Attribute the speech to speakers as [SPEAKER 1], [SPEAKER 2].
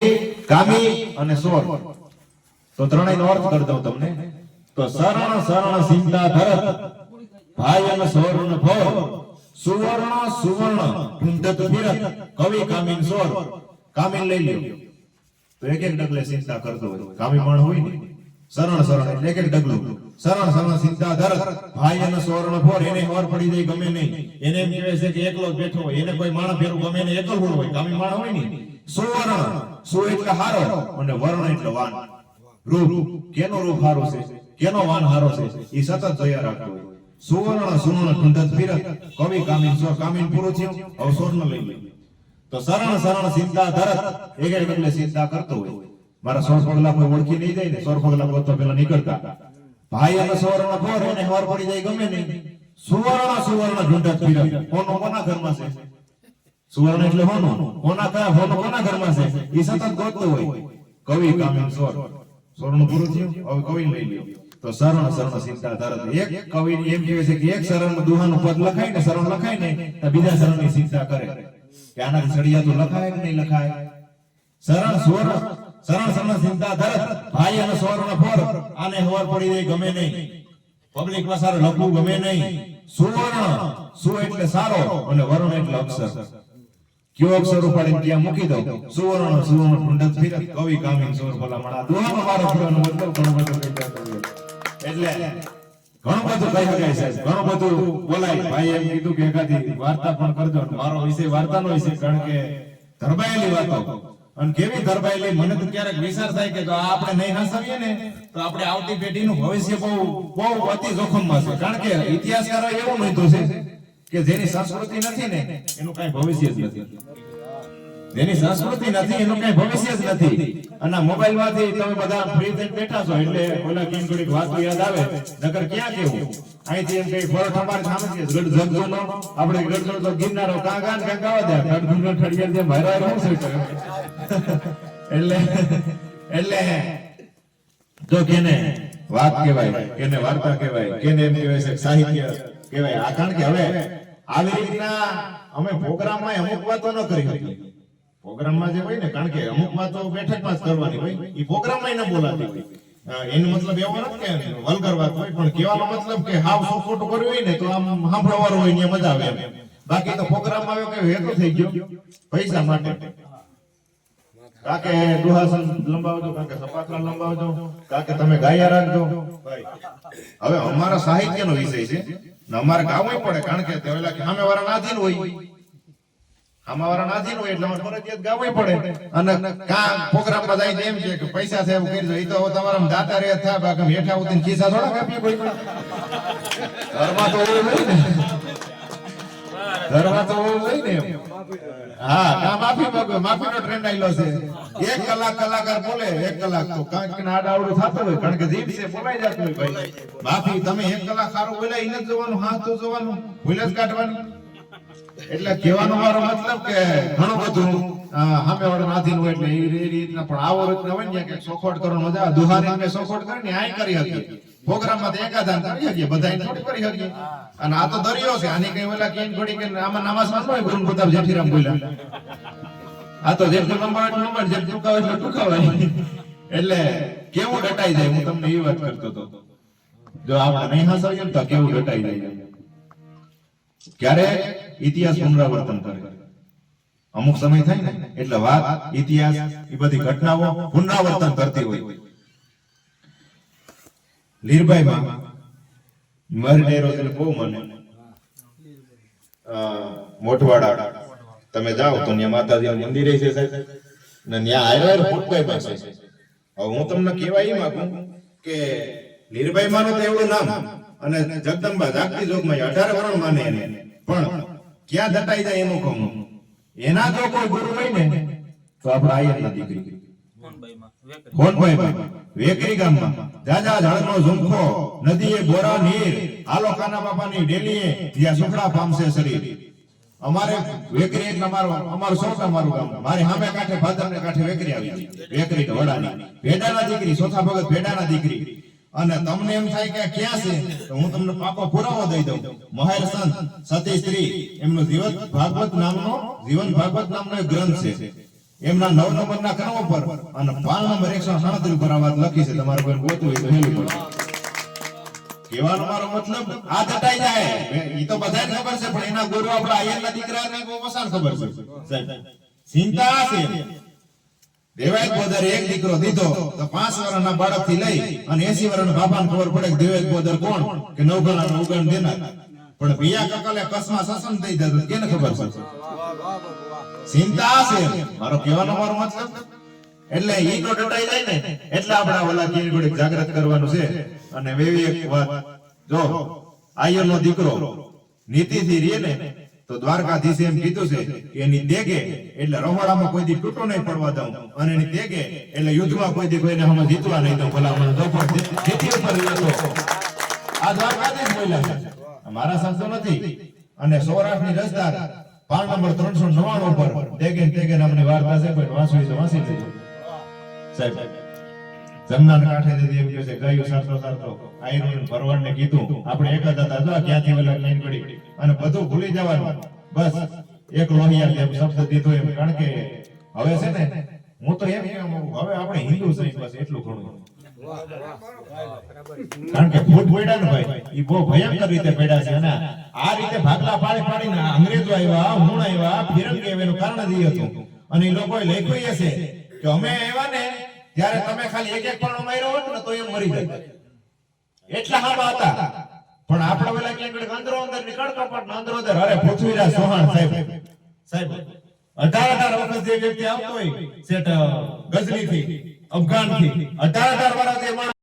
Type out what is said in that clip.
[SPEAKER 1] કામી અને સોર તો ત્રણેયનો અર્થ કરી દઉં તમને. તો શરણ શરણ ચિંતા ભરત, ભાઈ અને સોરન ભોર સુવર્ણ સુવર્ણ ઢૂંઢત ફિરત કવિ, કામીન સોર કામીન લઈ લ્યો. તો એક એક ડગલે ચિંતા કરતો હોય. કામી પણ હોય ને. શરણ શરણ એક એક ડગલું. શરણ શરણ ચિંતા ધરત ભાઈ અને સોરણ ફોર એને ખબર પડી જાય, ગમે નહીં. એને એમ કહેવાય છે કે એકલો બેઠો હોય. એને કોઈ માણસ ફેરું ગમે નહીં. એકલ હોય. કામી માણસ હોય ને. સુવર્ણ. સુ એટલે હારો અને વર્ણ એટલે વાન રૂપ કેનો રૂપ હારો છે? કેનો વાન હારો છે? એ સતત જોયા રાખતો સુવર્ણ સુવર્ણ ઢૂંઢત ફિરત કવિ કામીન, સ્વ કામીન પૂરું થયું. હવે સ્વર્ણ લઈ લે તો સરણ સરણ સિદ્ધા ધરત. એક એક એટલે સિદ્ધા કરતો હોય. મારા સોર પગલા કોઈ ઓળખી નહીં જાય ને સોર પગલા ગોતવા પેલા નીકળતા. ભાઈ અને સુવર્ણ ફોર એને ખબર પડી જાય ગમે નહીં. સુવર્ણ સુવર્ણ ઢૂંઢત ફિરત કોનો કોના ઘરમાં છે? સુવર્ણ એટલે હોનું. કોના કયા હોનું? કોના ઘરમાં છે? એ સતત ગોતતો હોય. કવિ કામીન સોર. સોરનું પૂરું થયું? હવે કવિ લઈ લ્યો. તો શરણ શરણ ચિંતા ધારત. એક કવિ એમ કહે છે કે એક શરણ દુહાનું પદ લખાય ને શરણ લખાય ને, તો બીજા શરણની ચિંતા કરે. કે આનાથી તો લખાય કે નહીં લખાય? શરણ, સ્વર, શરણ શરણ ચિંતા ધારત. ભાઈ અને સ્વર્ણ ફોર આને ખબર પડી જાય ગમે નહીં. પબ્લિકમાં સારું લખવું ગમે નહીં. સુવર્ણ, સુ એટલે સારો અને વર્ણ એટલે અક્ષર. અક્ષર ઉપાડીને ત્યાં મૂકી દો સુવર્ણ સુવર્ણ ઢૂંઢત ફિરત કવિ કામીન સોર ભલામણા દુહાનો મારો ફેરવાનો મતલબ ઘણો બધો. એટલે ઘણું બધું કહી શકાય સાહેબ. ઘણું બધું બોલાય. ભાઈ એમ કીધું કે એકાદી વાર્તા પણ કરજો મારો વિષય વાર્તાનો વિષય, કારણ કે ધરબાયેલી વાતો. અને કેવી ધરબાયેલી? મને તો ક્યારેક વિચાર થાય કે જો આપણે નહીં હસાવીએ ને, તો આપણે આવતી પેઢીનું ભવિષ્ય બહુ બહુ અતિ જોખમમાં છે. કારણ કે ઇતિહાસકારો એવું નોંધ્યું છે કે જેની સંસ્કૃતિ નથી ને, એનું કઈ ભવિષ્ય જ નથી. જેની સંસ્કૃતિ નથી, એનું કઈ ભવિષ્ય જ નથી. અને મોબાઈલમાંથી તમે બધા ફ્રી થઈને બેઠા છો, એટલે ઓલા કેમ થોડીક વાત યાદ આવે, નકર ક્યાં કેવું? અહીંથી એમ કઈ ફળ ખબર સામે છે. ગઢ જગજોનો આપણે ગઢ તો ગિરનારો કાં કાં કાં ગાવા ગઢ ગુંડો ઠડિયાર જે મારા શું છે એટલે એટલે જો કેને વાત કહેવાય, કેને વાર્તા કહેવાય, કેને એમ કહેવાય છે સાહિત્ય કહેવાય. કારણ કે હવે આવી રીતના અમે પ્રોગ્રામમાં અમુક વાતો ન કરી હતી પ્રોગ્રામમાં જે હોય ને, કારણ કે અમુક વાતો બેઠકમાં જ કરવાની હોય એ પ્રોગ્રામમાં ન બોલાતી હોય. એનો મતલબ એવો નથી કે વલગર વાત હોય, પણ કહેવાનો મતલબ કે હાવ સો ખોટું કર્યું હોય ને, તો આમ સાંભળવાનું હોય ને મજા આવે એમ. બાકી તો પ્રોગ્રામમાં આવ્યો કે હેતુ થઈ ગયો. પૈસા માટે. કાકે દુહાસન લંબાવજો કાકે સપાકરા લંબાવજો કાકે તમે ગાયા રાખજો. હવે અમારા સાહિત્યનો વિષય છે. અમારે ગાવું પડે, કારણ કે સામે વાળા નાધીન હોય. સામે વાળા નાધીન હોય પડે. અને કા પ્રોગ્રામમાં એમ છે પૈસા છે કરી દો એ તો તમારા દાતા રે થા બાકી હેઠા ઉતરીને ખિસ્સા થોડા કાપીએ કોઈ ઘરમાં તો એવું હોય ને. ઘરમાં તો. હા કા માફી માંગો, માફીનો ટ્રેન્ડ આયલો છે. એક કલાક કલાકાર બોલે, એક કલાક તો કાંઈક ના આડાઅવળું થતું હોય, કારણ કે જીભ છે, બોલાઈ જતું હોય ભાઈ. માફી, તમે એક કલાક સારું બોલ્યા એને જોવાનું, હા, તો જોવાનું, ભૂલ જ કાઢવાનું. એટલે કહેવાનો મારો મતલબ કે ઘણું બધું સામે વાળો નાધીન હોય એટલે એ રીતના, પણ આવો રીતના હોય ને કે સોખોટ કરવાનો મજા દુહારી અમે સોખવટ કરીને આય કરી શકીએ પ્રોગ્રામમાં તો એકાદાન કરી હકીએ બધા થોડી કરી હકીએ. અને આ તો દરિયો છે આની કઈ ઓલા કેન ઘડી કે આમાં નામાસમાં ન ગુરુ પ્રતાપ જેઠીરામ બોલ્યા. આ તો જેમ નંબર નંબર જેમ ટૂંકાવે એટલું ટૂંકાવાય એટલે કેવું ડટાઈ જાય હું તમને એ વાત કરતો હતો. જો આમાં નહીં હસાવીએ તો કેવું ડટાઈ જાય? ક્યારે? ઇતિહાસ પુનરાવર્તન કરે. અમુક સમય થાય ને એટલે વાત ઇતિહાસ એ બધી ઘટનાઓ પુનરાવર્તન કરતી હોય. લીરબાઈ માં મારી ડેરો છે બહુ મને. મોઠવાડા તમે જાઓ તો ત્યાં માતાજીનું મંદિર છે સાહેબ. ને ત્યાં આવ્યા મોટભાઈ પાસે હવે હું તમને કહેવા એ માંગુ કે લીરબાઈ માનો તો એવડું નામ અને જગદંબા જાગતી જોગમાં અઢાર વરણ માને એને. પણ ક્યાં દટાઈ જાય એનું કહું. એના જો કોઈ ગુરુ હોય ને તો આપણે આયતના દીકરી. કોનભાઈ વેકરી જાજા ઝાડનો ઝુમખો, નદીએ બોરા નીર આલો બાપાની ડેલીએ જ્યાં સુખડા પામશે શરીર. અમારે વેકરી એટલે અમારો, અમારું સૌથી અમારું ગામ? મારી સામે કાંઠે ભાદરને કાંઠે વેકરી આવી. વેકરી વડાની. ભેડાના દીકરી સોથા ભગત ભેડાના દીકરી. અને તમને એમ થાય કે ક્યાં છે? તો હું તમને પાપો પુરાવો દઈ દઉં. મહેર સંત, સતી સ્ત્રી, એમનો જીવન ભાગવત નામનો, જીવન ભાગવત નામનો એક ગ્રંથ છે. એમના નવ નંબરના ક્રમ પર અને પાલ નંબર એકસો સાડત્રીસ પર આ વાત લખી છે. તમારે કોઈ ગોતવું તો હેલું પડે. કહેવાનો મારો મતલબ, આ દટાઈ જાય. એ તો બધાને ખબર છે, પણ એના ગુરુ આપણા આયરના દીકરાને બહુ મસાન ખબર છે. ચિંતા છે. દેવાયત બોદર એક દીકરો દીધો, તો પાંચ વર્ષના બાળકથી લઈ અને એસી વર્ષના બાપાને ખબર પડે કે દેવાયત બોદર કોણ, કે નવગણા ઉગણ દેનાર. પણ ભૈયા કકલે કસમાં સસન થઈ જતું કેને ખબર છે ચિંતા છે મારો કહેવાનો મારો મતલબ? એટલે ઈ તો ડટાઈ જાય ને. એટલે આપણે ઓલા કેની ઘોડી જાગૃત કરવાનું છે. અને વેવી એક વાત. જો, આયરનો દીકરો નીતિથી રીએ ને, તો દ્વારકાધીશે એમ કીધું છે કે એની દેગે, એટલે રહોડામાં કોઈ દી તૂટો નહીં પડવા દઉં. અને એની દેગે, એટલે યુદ્ધમાં કોઈ દી કોઈને હમણાં જીતવા નહીં દઉં. ભલા મને દો પણ જીતી ઉપર લેતો આ દ્વારકાધીશ બોલ્યા મારા શબ્દો નથી. અને સૌરાષ્ટ્રની રસદાર પાલ નંબર ત્રણસો નવ્વાણું પર તેગે ને તેગે વાર્તા છે કોઈ વાંચવી તો વાંચી લેજો. સાહેબ, જમનાના કાંઠે દીધી એમ કહે છે, ગાયું સારતો સારતો આયરોન ભરવાડને કીધું. આપણે એક જ હતા જો ક્યાંથી વેલા લાઈન પડી? અને બધું ભૂલી જવાનું. બસ, એક લોહિયા જેમ શબ્દ દીધો એમ. કારણ કે હવે છે ને, હું તો એમ કહેવા માંગુ હવે આપણે હિન્દુ છે, બસ એટલું ઘણું. કારણ કે ફૂટ પડ્યા ભાઈ એ બહુ ભયંકર રીતે પડ્યા છે. અને આ રીતે ભાગલા પાડી પાડીને અંગ્રેજો આવ્યા હું આવ્યા, ફિરંગી આવ્યા કારણ જ હતું. અને એ લોકોએ લખ્યું છે કે અમે આવ્યા ને ત્યારે તમે ખાલી એક એક પણ માર્યો હોત ને તો એ મરી જાય એટલા હાબા હતા. પણ આપણા પેલા ક્યાંક અંદરો અંદર નીકળ કપટ અંદરો અંદર અરે પૃથ્વીરાજ ચૌહાણ સાહેબ. સાહેબ અઢાર અઢાર વખત જે વ્યક્તિ આવતો હોય સેટ ગઝની થી અફઘાનથી અઢાર હજાર વર્ષ